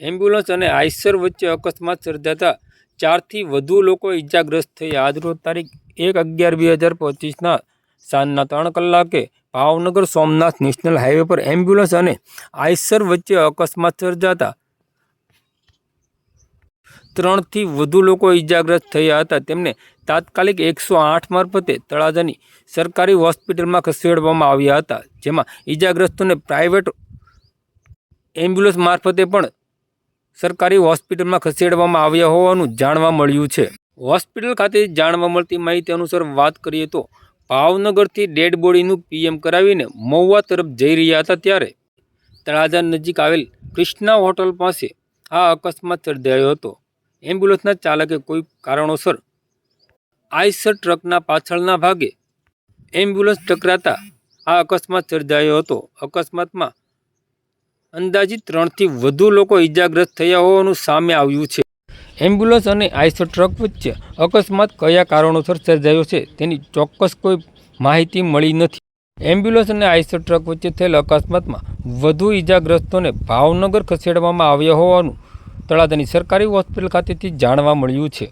Ambulance અને Eicher વચ્ચે અકસ્માત સર્જાતા ચારથી વધુ લોકો ઇજાગ્રસ્ત થયા. આજરોજ તારીખ એક અગિયાર બે હજાર પચીસના સાંજના ત્રણ કલાકે ભાવનગર સોમનાથ નેશનલ હાઈવે પર એમ્બ્યુલન્સ અને આઈસર વચ્ચે અકસ્માત સર્જાતા ત્રણથી વધુ લોકો ઇજાગ્રસ્ત થયા હતા. તેમને તાત્કાલિક એકસો આઠ મારફતે તળાજાની સરકારી હોસ્પિટલમાં ખસેડવામાં આવ્યા હતા, જેમાં ઇજાગ્રસ્તોને પ્રાઇવેટ એમ્બ્યુલન્સ મારફતે પણ સરકારી હોસ્પિટલમાં ખસેડવામાં આવ્યા હોવાનું જાણવા મળ્યું છે. હોસ્પિટલ ખાતે જાણવા મળતી માહિતી અનુસાર વાત કરીએ તો ભાવનગરથી ડેડ બોડીનું પીએમ કરાવીને મહુવા તરફ જઈ રહ્યા હતા ત્યારે તળાજા નજીક આવેલ કૃષ્ણા હોટલ પાસે આ અકસ્માત સર્જાયો હતો. એમ્બ્યુલન્સના ચાલકે કોઈ કારણોસર આઈસર ટ્રકના પાછળના ભાગે એમ્બ્યુલન્સ ટકરાતા આ અકસ્માત સર્જાયો હતો. અકસ્માતમાં અંદાજિત ત્રણથી વધુ લોકો ઇજાગ્રસ્ત થયા હોવાનું સામે આવ્યું છે. એમ્બ્યુલન્સ અને આઈસર ટ્રક વચ્ચે અકસ્માત કયા કારણોસર સર્જાયો છે તેની ચોક્કસ કોઈ માહિતી મળી નથી. એમ્બ્યુલન્સ અને આઈસર ટ્રક વચ્ચે થયેલ અકસ્માતમાં વધુ ઇજાગ્રસ્તોને ભાવનગર ખસેડવામાં આવ્યા હોવાનું તળાજાની સરકારી હોસ્પિટલ ખાતેથી જાણવા મળ્યું છે.